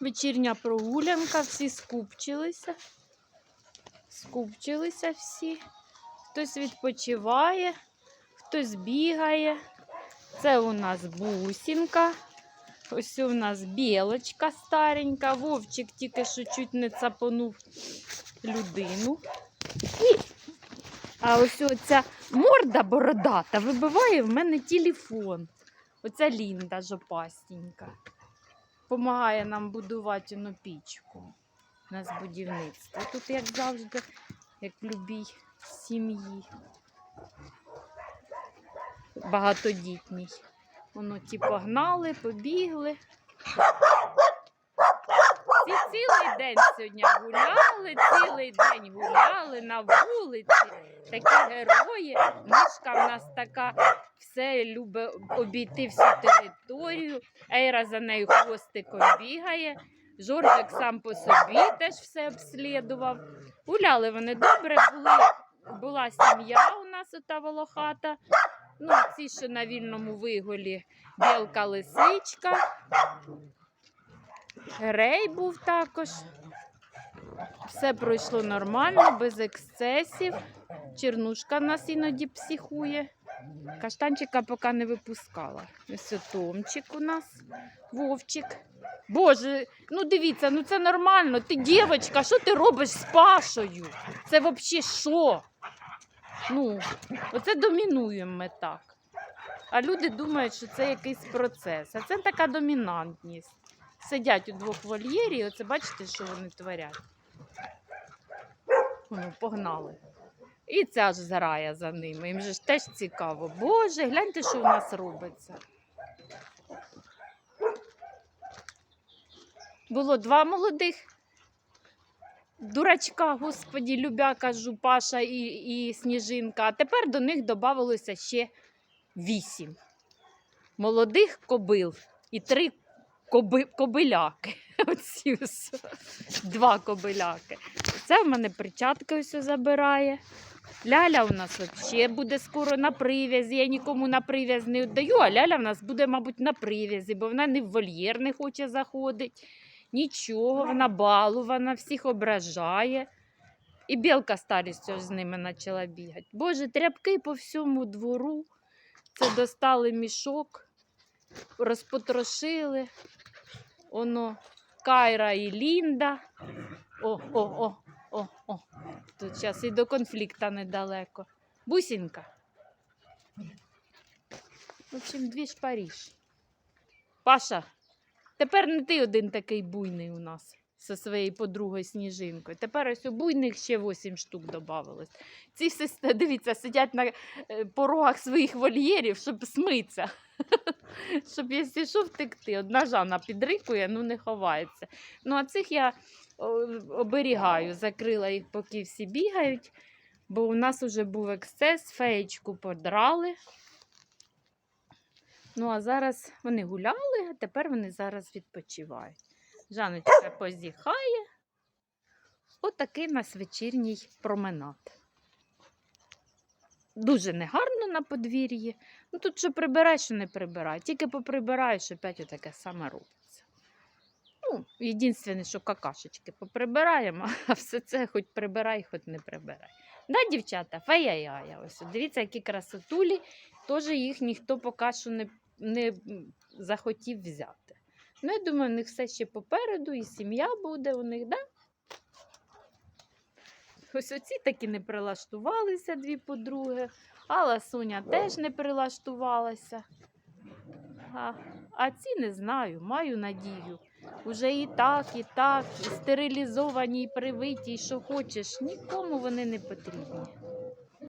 Вечірня прогулянка, всі скупчилися. Скупчилися всі. Хтось відпочиває, хтось бігає. Це у нас бусінка. Ось у нас білочка старенька. Вовчик тільки що чуть не цапонув людину. І... А ось оця морда бородата вибиває в мене телефон. Оця Лінда жопастенька. Помагає нам будувати ну, пічку. У нас будівництво. Тут, як завжди, як в любій сім'ї. Багатодітній. Воно ті погнали, побігли. Цілий день сьогодні гуляли, цілий день гуляли на вулиці. Такі герої. Мишка в нас така все любить обійти всю територію. Ейра за нею хвостиком бігає. Жоржик сам по собі теж все обслідував. Гуляли вони добре, були, була сім'я у нас ота волохата. Ну, ці, що на вільному виголі, білка лисичка. Рей був також. Все пройшло нормально, без ексцесів. Чернушка нас іноді психує. Каштанчика поки не випускала. Ось Томчик у нас, Вовчик. Боже, ну дивіться, ну це нормально. Ти дівчинка, що ти робиш з Пашою? Це взагалі що? Ну, оце домінуємо ми так. А люди думають, що це якийсь процес. А це така домінантність. Сидять у двох вольєрі, і оце бачите, що вони творять. Воно погнали. І ця ж зграя за ними. Їм же ж теж цікаво. Боже, гляньте, що в нас робиться. Було два молодих дурачка, господі, любя, кажу, Паша і, і Сніжинка. А тепер до них додавалося ще вісім молодих кобил і три коби, кобиляки. Оці два кобиляки. Це в мене перчатки ось забирає. Ляля у нас взагалі буде скоро на прив'язі. Я нікому на прив'яз не віддаю, а Ляля в нас буде, мабуть, на прив'язі, бо вона не в вольєр не хоче заходити. Нічого, вона балувана, всіх ображає. І білка старістю з ними почала бігати. Боже, тряпки по всьому двору. Це достали мішок, розпотрошили. Оно Кайра і Лінда. О, о, о, о, о. Тут зараз і до конфлікту недалеко. Бусінка. В общем, дві ж Паріж. Паша, тепер не ти один такий буйний у нас зі своєю подругою Сніжинкою. Тепер ось у буйних ще 8 штук додавалось. Ці всі, с- дивіться, сидять на е, порогах своїх вольєрів, щоб смитися. Щоб, якщо що, втекти. Одна Жанна підрикує, ну не ховається. Ну, а цих я оберігаю, закрила їх, поки всі бігають, бо у нас вже був ексцес, феєчку подрали. Ну, а зараз вони гуляли, а тепер вони зараз відпочивають. Жаночка позіхає. Отакий у нас вечірній променад. Дуже негарно на подвір'ї. Ну тут що прибирай, що не прибирай. Тільки поприбираєш, опять отаке саме робиться. Ну, єдине, що какашечки поприбираємо, а все це хоч прибирай, хоч не прибирай. Да, дівчата, фая-яя. Ось, дивіться, які красотулі, теж їх ніхто поки що не, не захотів взяти. Ну, я думаю, у них все ще попереду, і сім'я буде у них, да? Ось оці такі не прилаштувалися дві подруги. Алла Соня теж не прилаштувалася. А, а ці не знаю, маю надію. Уже і так, і так, і стерилізовані, і привиті, і що хочеш. Нікому вони не потрібні.